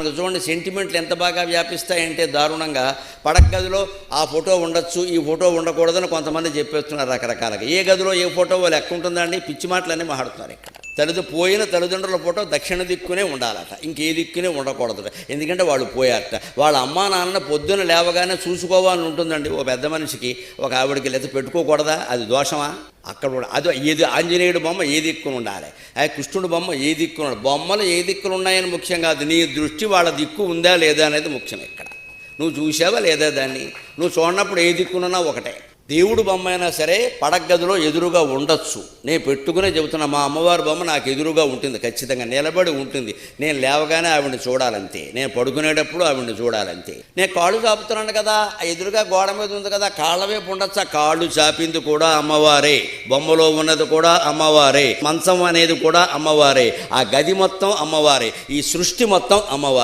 మనకు చూడండి సెంటిమెంట్లు ఎంత బాగా వ్యాపిస్తాయంటే దారుణంగా. పడక గదిలో ఆ ఫోటో ఉండొచ్చు ఈ ఫోటో ఉండకూడదని కొంతమంది చెప్పేస్తున్నారు రకరకాలుగా. ఏ గదిలో ఏ ఫోటో లెక్క ఉంటుందండి పిచ్చి మాటలన్నీ మాట్లాడుతున్నారు ఇక్కడ. తల్లిద పోయిన తల్లిదండ్రుల ఫోటో దక్షిణ దిక్కునే ఉండాలట. ఇంకే దిక్కునే ఉండకూడదు. ఎందుకంటే వాళ్ళు పోయారట. వాళ్ళ అమ్మా నాన్న పొద్దున లేవగానే చూసుకోవాలని ఉంటుందండి ఓ పెద్ద మనిషికి. ఒక ఆవిడకి లేకపోతే పెట్టుకోకూడదా? అది దోషమా? అక్కడ కూడా అది ఏది ఆంజనేయుడు బొమ్మ ఏ దిక్కున ఉండాలి. ఆ కృష్ణుడు బొమ్మ ఏ దిక్కున ఉండాలి. బొమ్మలు ఏ దిక్కులు ఉన్నాయని ముఖ్యం కాదు. నీ దృష్టి వాళ్ళ దిక్కు ఉందా లేదా అనేది ముఖ్యం ఇక్కడ. నువ్వు చూసావా లేదా దాన్ని? నువ్వు చూడనప్పుడు ఏ దిక్కునున్నా ఒకటే. దేవుడు బొమ్మ అయినా సరే పడగదిలో ఎదురుగా ఉండొచ్చు. నేను పెట్టుకునే చెబుతున్నా మా అమ్మవారి బొమ్మ నాకు ఎదురుగా ఉంటుంది ఖచ్చితంగా నిలబడి ఉంటుంది. నేను లేవగానే ఆవిడని చూడాలంతే. నేను పడుకునేటప్పుడు ఆవిడని చూడాలంతే. నేను కాళ్ళు చాపుతున్నాను కదా ఆ ఎదురుగా గోడ మీద ఉంది కదా కాళ్ళ వైపు ఉండొచ్చా. ఆ కాళ్ళు చాపింది కూడా అమ్మవారే. బొమ్మలో ఉన్నది కూడా అమ్మవారే. మంచం అనేది కూడా అమ్మవారే. ఆ గది మొత్తం అమ్మవారే. ఈ సృష్టి మొత్తం అమ్మవారే.